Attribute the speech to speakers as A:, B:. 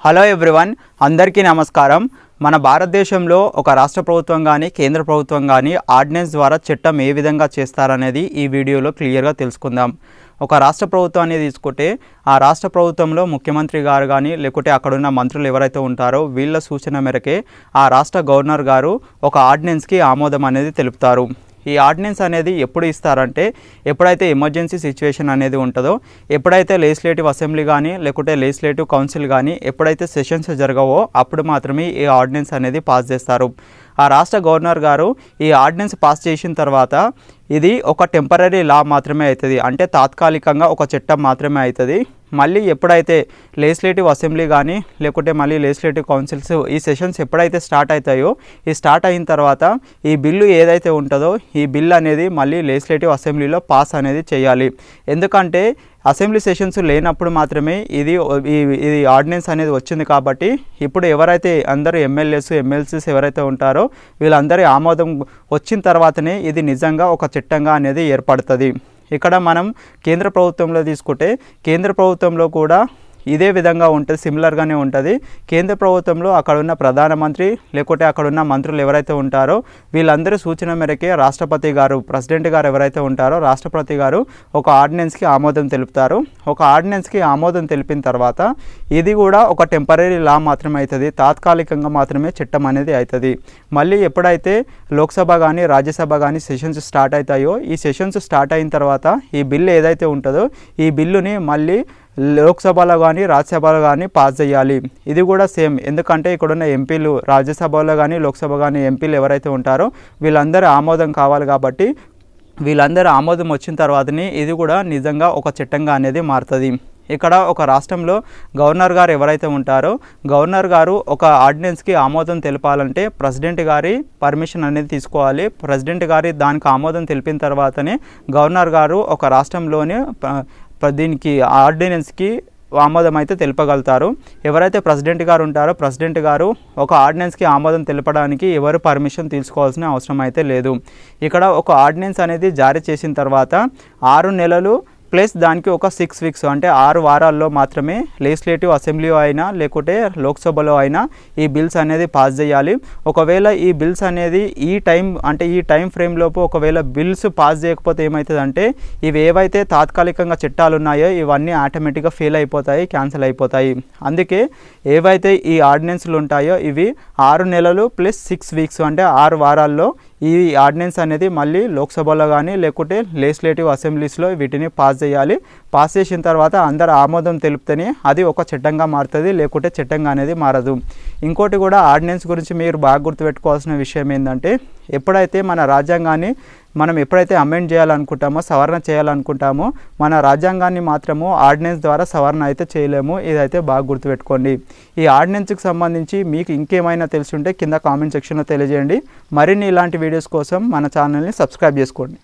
A: Hello everyone అందరికీ నమస్కారం. మన భారతదేశంలో ఒక రాష్ట్ర ప్రభుత్వం కానీ కేంద్ర ప్రభుత్వం కానీ ఆర్డినెన్స్ ద్వారా చట్టం ఏ విధంగా చేస్తారనేది ఈ వీడియోలో క్లియర్గా తెలుసుకుందాం. ఒక రాష్ట్ర ప్రభుత్వాన్ని తీసుకుంటే ఆ రాష్ట్ర ప్రభుత్వంలో ముఖ్యమంత్రి గారు కానీ లేకుంటే అక్కడున్న మంత్రులు ఎవరైతే ఉంటారో వీళ్ళ సూచన మేరకే ఆ రాష్ట్ర గవర్నర్ గారు ఒక ఆర్డినెన్స్కి ఆమోదం అనేది తెలుపుతారు. ఈ ఆర్డినెన్స్ అనేది ఎప్పుడు ఇస్తారంటే ఎప్పుడైతే ఎమర్జెన్సీ సిచ్యువేషన్ అనేది ఉంటుందో ఎప్పుడైతే లెజిస్లేటివ్ అసెంబ్లీ కానీ లేకుంటే లెజిస్లేటివ్ కౌన్సిల్ కానీ ఎప్పుడైతే సెషన్స్ జరగవో అప్పుడు మాత్రమే ఈ ఆర్డినెన్స్ అనేది పాస్ చేస్తారు. ఆ రాష్ట్ర గవర్నర్ గారు ఈ ఆర్డినెన్స్ పాస్ చేసిన తర్వాత ఇది ఒక టెంపరీ లా మాత్రమే అవుతుంది. అంటే తాత్కాలికంగా ఒక చట్టం మాత్రమే అవుతుంది. మళ్ళీ ఎప్పుడైతే లెజిస్లేటివ్ అసెంబ్లీ కానీ లేకుంటే మళ్ళీ లెజిస్లేటివ్ కౌన్సిల్స్ ఈ సెషన్స్ ఎప్పుడైతే స్టార్ట్ అవుతాయో ఈ స్టార్ట్ అయిన తర్వాత ఈ బిల్లు ఏదైతే ఉంటుందో ఈ బిల్ అనేది మళ్ళీ లెజిస్లేటివ్ అసెంబ్లీలో పాస్ అనేది చేయాలి. ఎందుకంటే అసెంబ్లీ సెషన్స్ లేనప్పుడు మాత్రమే ఇది ఇది ఆర్డినెన్స్ అనేది వచ్చింది కాబట్టి ఇప్పుడు ఎవరైతే అందరూ ఎమ్మెల్యేస్ ఎమ్మెల్సీస్ ఎవరైతే ఉంటారో వీళ్ళందరి ఆమోదం వచ్చిన తర్వాతనే ఇది నిజంగా ఒక చట్టంగా అనేది ఏర్పడుతుంది. ఇక్కడ మనం కేంద్ర ప్రభుత్వంలో తీసుకుంటే కేంద్ర ప్రభుత్వంలో కూడా ఇదే విధంగా ఉంటుంది సిమిలర్గానే ఉంటుంది. కేంద్ర ప్రభుత్వంలో అక్కడ ఉన్న ప్రధానమంత్రి లేకుంటే అక్కడ ఉన్న మంత్రులు ఎవరైతే ఉంటారో వీళ్ళందరూ సూచన మేరకే రాష్ట్రపతి గారు ప్రెసిడెంట్ గారు ఎవరైతే ఉంటారో రాష్ట్రపతి గారు ఒక ఆర్డినెన్స్కి ఆమోదం తెలుపుతారు. ఒక ఆర్డినెన్స్కి ఆమోదం తెలిపిన తర్వాత ఇది కూడా ఒక టెంపరీ లా మాత్రమే అవుతుంది తాత్కాలికంగా మాత్రమే చట్టం అనేది అవుతుంది మళ్ళీ ఎప్పుడైతే లోక్సభ కానీ రాజ్యసభ కానీ సెషన్స్ స్టార్ట్ అవుతాయో ఈ సెషన్స్ స్టార్ట్ అయిన తర్వాత ఈ బిల్లు ఏదైతే ఉంటుందో ఈ బిల్లుని మళ్ళీ లోక్సభలో కానీ రాజ్యసభలో కానీ పాస్ చేయాలి. ఇది కూడా సేమ్. ఎందుకంటే ఇక్కడున్న ఎంపీలు రాజ్యసభలో కానీ లోక్సభ కానీ ఎంపీలు ఎవరైతే ఉంటారో వీళ్ళందరూ ఆమోదం కావాలి కాబట్టి వీళ్ళందరూ ఆమోదం వచ్చిన తర్వాతనే ఇది కూడా నిజంగా ఒక చట్టంగా అనేది మారుతుంది. ఇక్కడ ఒక రాష్ట్రంలో గవర్నర్ గారు ఎవరైతే ఉంటారో గవర్నర్ గారు ఒక ఆర్డినెన్స్కి ఆమోదం తెలపాలంటే ప్రెసిడెంట్ గారి పర్మిషన్ అనేది తీసుకోవాలి. ప్రెసిడెంట్ గారి దానికి ఆమోదం తెలిపిన తర్వాతనే గవర్నర్ గారు ఒక రాష్ట్రంలోని ప- దీనికి ఆర్డినెన్స్కి ఆమోదం అయితే తెలుపగలుగుతారు. ఎవరైతే ప్రెసిడెంట్ గారు ఉంటారో ప్రెసిడెంట్ గారు ఒక ఆర్డినెన్స్కి ఆమోదం తెలపడానికి ఎవరు పర్మిషన్ తీసుకోవాల్సిన అవసరం అయితే లేదు. ఇక్కడ ఒక ఆర్డినెన్స్ అనేది జారీ చేసిన తర్వాత ఆరు నెలలు ప్లస్ దానికి ఒక సిక్స్ వీక్స్ అంటే ఆరు వారాల్లో మాత్రమే లెజిస్లేటివ్ అసెంబ్లీ అయినా లేకుంటే లోక్సభలో అయినా ఈ బిల్స్ అనేది పాస్ చేయాలి. ఒకవేళ ఈ బిల్స్ అనేది ఈ టైం అంటే ఈ టైం ఫ్రేమ్ లోపు ఒకవేళ బిల్స్ పాస్ చేయకపోతే ఏమవుతుందంటే ఇవి ఏవైతే తాత్కాలికంగా చట్టాలు ఉన్నాయో ఇవన్నీ ఆటోమేటిక్గా ఫెయిల్ అయిపోతాయి క్యాన్సిల్ అయిపోతాయి. అందుకే ఏవైతే ఈ ఆర్డినెన్స్లు ఉంటాయో ఇవి ఆరు నెలలు ప్లస్ సిక్స్ వీక్స్ అంటే ఆరు వారాల్లో ఈ ఆర్డినెన్స్ అనేది మళ్ళీ లోక్సభలో కానీ లేకుంటే లెజిస్లేటివ్ అసెంబ్లీస్లో వీటిని పాస్ చేయాలి. పాస్ చేసిన తర్వాత అందరు ఆమోదం తెలిపితేనే అది ఒక చట్టంగా మారుతుంది లేకుంటే చట్టంగా అనేది మారదు. ఇంకోటి కూడా ఆర్డినెన్స్ గురించి మీరు బాగా గుర్తుపెట్టుకోవాల్సిన విషయం ఏంటంటే ఎప్పుడైతే మన రాజ్యాంగాన్ని మనం ఎప్పుడైతే అమెండ్ చేయాలనుకుంటామో సవరణ చేయాలనుకుంటామో మన రాజ్యాంగాన్ని మాత్రము ఆర్డినెన్స్ ద్వారా సవరణ అయితే చేయలేము. ఇదైతే బాగా గుర్తుపెట్టుకోండి. ఈ ఆర్డినెన్స్కి సంబంధించి మీకు ఇంకేమైనా తెలిసి ఉంటే కింద కామెంట్ సెక్షన్లో తెలియజేయండి. మరిన్ని ఇలాంటి వీడియోస్ కోసం మన ఛానల్ని సబ్స్క్రైబ్ చేసుకోండి.